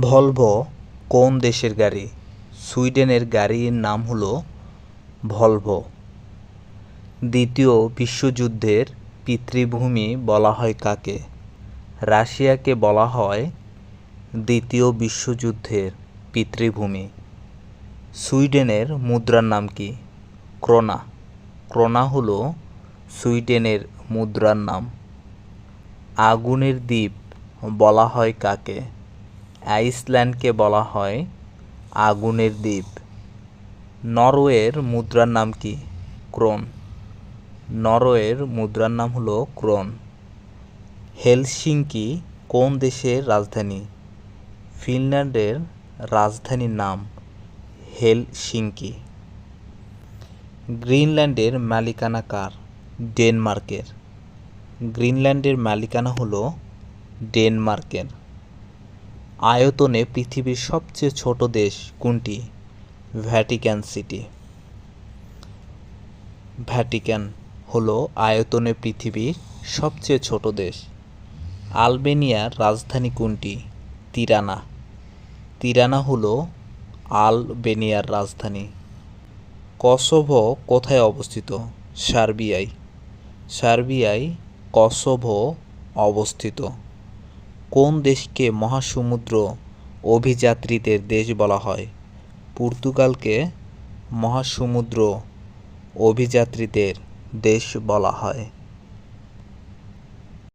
Volvo কোন দেশের গাড়ি? সুইডেনের গাড়ির নাম হলো ভলভো। দ্বিতীয় বিশ্বযুদ্ধের পিতৃভূমি বলা হয় কাকে? রাশিয়াকে বলা হয় দ্বিতীয় বিশ্বযুদ্ধের পিতৃভূমি। সুইডেনের মুদ্রার নাম কি? ক্রোনা। ক্রোনা হলো সুইডেনের মুদ্রার নাম। আগুনের দ্বীপ বলা হয় কাকে? আইসল্যান্ডকে বলা হয় আগুনের দ্বীপ। নরওয়ের মুদ্রার নাম কি? ক্রোন। নরওয়ের মুদ্রার নাম হলো ক্রোন। হেলসিঙ্কি কোন দেশের রাজধানী? ফিনল্যান্ডের রাজধানীর নাম হেলসিঙ্কি। গ্রিনল্যান্ডের মালিকানা কার? ডেনমার্কের। গ্রিনল্যান্ডের মালিকানা হলো ডেনমার্কের। আয়তনে পৃথিবীর সবচেয়ে ছোট দেশ কোনটি? Vatican city. ভ্যাটিক্যান হলো আয়তনে পৃথিবীর সবচেয়ে ছোট দেশ। আলবেনিয়ার রাজধানী কোনটি? তিরানা। তিরানা হলো আলবেনিয়ার রাজধানী। কসোভো কোথায় অবস্থিত? সার্বিয়ায়। সার্বিয়ায় কসোভো অবস্থিত। কোন দেশকে মহাসমুদ্র অভিযাত্রীদের দেশ বলা হয়? পর্তুগালকে মহাসমুদ্র অভিযাত্রীদের দেশ বলা হয়।